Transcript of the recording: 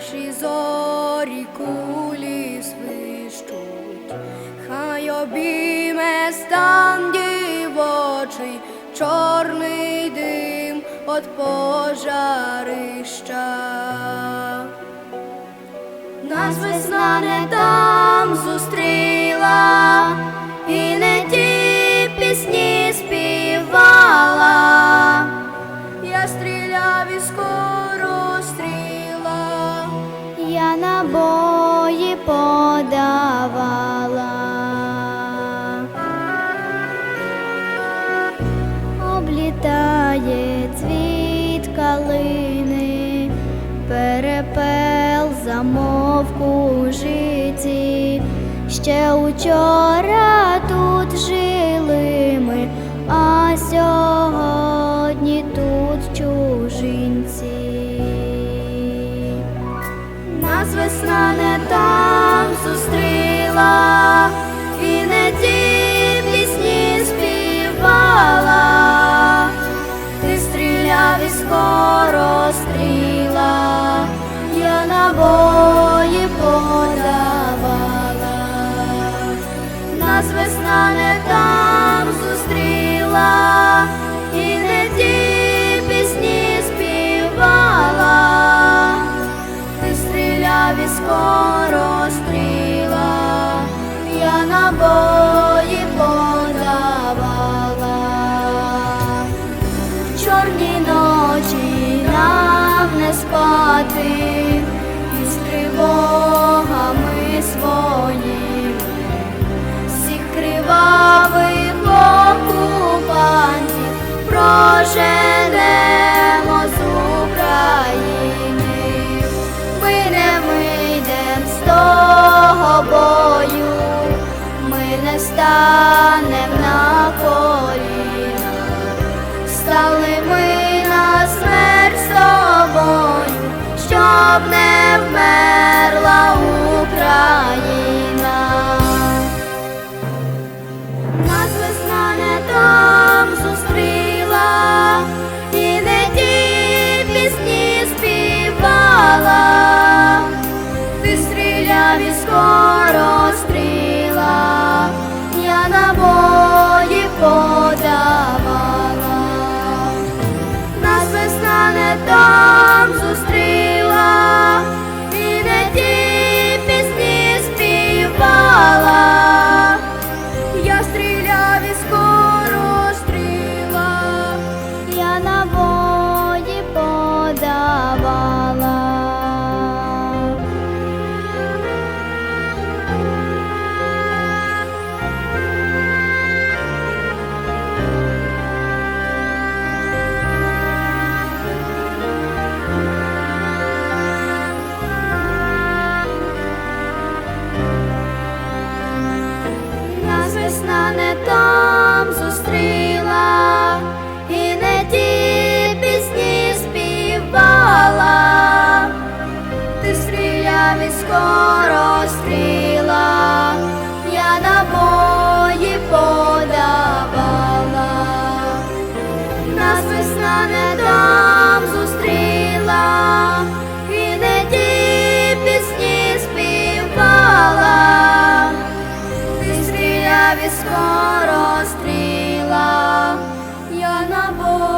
перші зорі кулі свищуть, хай обійме стан дівочий, чорний дим от пожарища. Нас весна не там зустріла, у житті. Ще учора тут жили ми, а сьогодні тут чужинці. нас весна не там зустріла, стріляв я на бої подавала. В чорній ночі нам не спати не станем на коліна. Стали ми на смерть з тобою, щоб не вмерла весна не там зустріла, і не ті пісні співала. Ти стріляв і Скоро розстріла я на Бога.